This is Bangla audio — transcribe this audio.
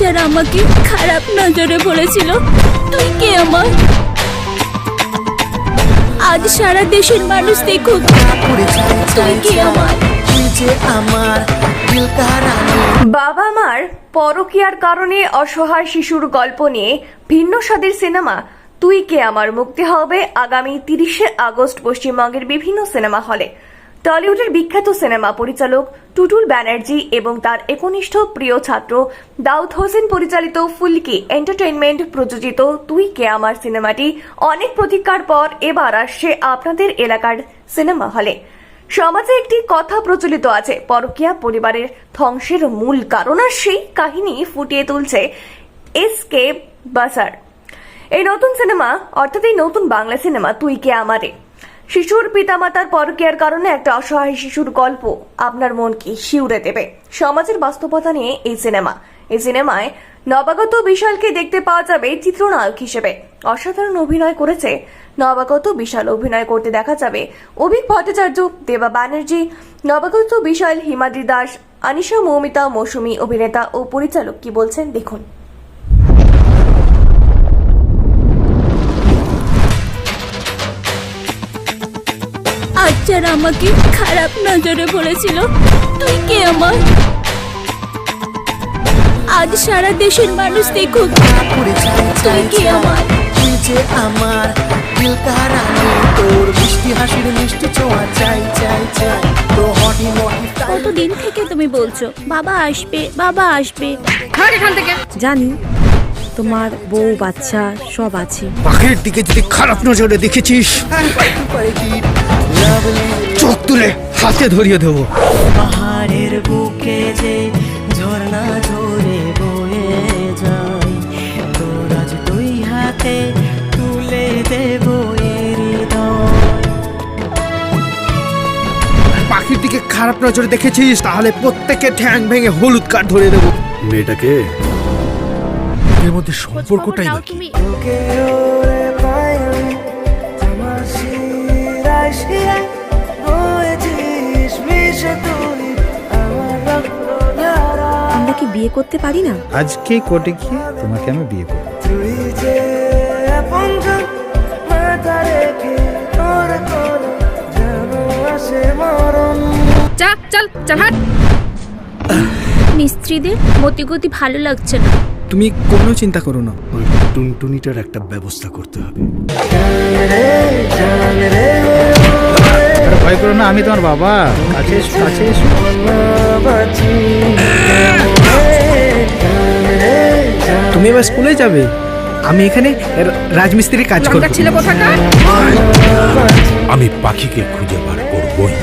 যারা আমাকে খারাপ নজরে বলেছিল। তুই কে আমার? আজ সারা দেশের মানুষ দেখুক, তুই কে আমার? বাবা মার পরকীয়ার কারণে অসহায় শিশুর গল্প নিয়ে ভিন্ন স্বাদের সিনেমা, তুই কে আমার মুক্তি হবে আগামী তিরিশে আগস্ট পশ্চিমবঙ্গের বিভিন্ন সিনেমা হলে। টলিউডের বিখ্যাত সিনেমা পরিচালক টুটুল ব্যানার্জি এবং তার একনিষ্ঠ প্রিয় ছাত্র দাউদ হোসেন পরিচালিত ফুলকি এন্টারটেইনমেন্ট প্রযোজিত তুই কে আমার সিনেমাটি অনেক প্রতীক্ষার পর এবার আসছে আপনাদের এলাকার সিনেমা হলে। সমাজে একটি কথা প্রচলিত আছে, পরকিয়া পরিবারের ধ্বংসের মূল কারণ আর সেই কাহিনী ফুটিয়ে তুলছে এস কে বাসার। এই নতুন সিনেমা, অর্থাৎ এই নতুন বাংলা সিনেমা তুই কে আমারে। শিশুর পিতামাতার পরকীয়ার কারণে একটা অসহায় শিশুর গল্প আপনার মনকে শিউরে দেবে। সমাজের বাস্তবতা নিয়ে এই সিনেমা। এই সিনেমায় নবাগত বিশালকে দেখতে পাওয়া যাবে চিত্রনায়ক হিসেবে। অসাধারণ অভিনয় করেছে নবাগত বিশাল। অভিনয় করতে দেখা যাবে অভিক ভট্টাচার্য, দেবা ব্যানার্জি, নবাগত বিশাল হিমাদ্রি দাস, আনিশা মৌমিতা, মৌসুমী অভিনেতা ও পরিচালক। কি বলছেন? দেখুন। যারা আমাকে খারাপ নজরে বলেছিল তুই কে আমার? আজ সারা দেশের মানুষ দেখুক তুই কে আমার? তুই যে আমার তোর মিষ্টি হাসির মিষ্টি ছোঁয়া চাই চাই চাই তো হটি মটি কতদিন থেকে তুমি বলছো বাবা আসবে বাবা আসবে? জানি তোমার বউ বাচ্চা সব আছে। পাখির দিকে যদি খারাপ নজরে দেখেছিস চোখ তুলে হাতে ধরিয়ে দেবো। পাহাড়ের বুকে যে ঝর্ণা ঝরে বয়ে যায় তোর আজ দুই হাতে তুলে দেব পাখির দিকে খারাপ নজরে দেখেছিস তাহলে প্রত্যেকে ঠ্যাং ভেঙে হলুদ কার্ড ধরে দেবো। মেয়েটাকে? এর মধ্যে সম্পর্কটাই বা আমার কি বিয়ে করতে পারি না? আজকে কোর্টে গিয়ে তোমাকে আমি বিয়ে করব। যেন আসে মরণ মিস্ত্রিদের মতিগতি ভালো লাগছে না। তুমি কোনো চিন্তা করো না। ওই টুনটুনিটার একটা ব্যবস্থা করতে হবে। ভয় করো না আমি তোমার বাবা। তুমি এবার স্কুলে যাবে। আমি এখানে রাজমিস্ত্রি কাজ করছি আমি পাখিকে খুঁজে বার করবই।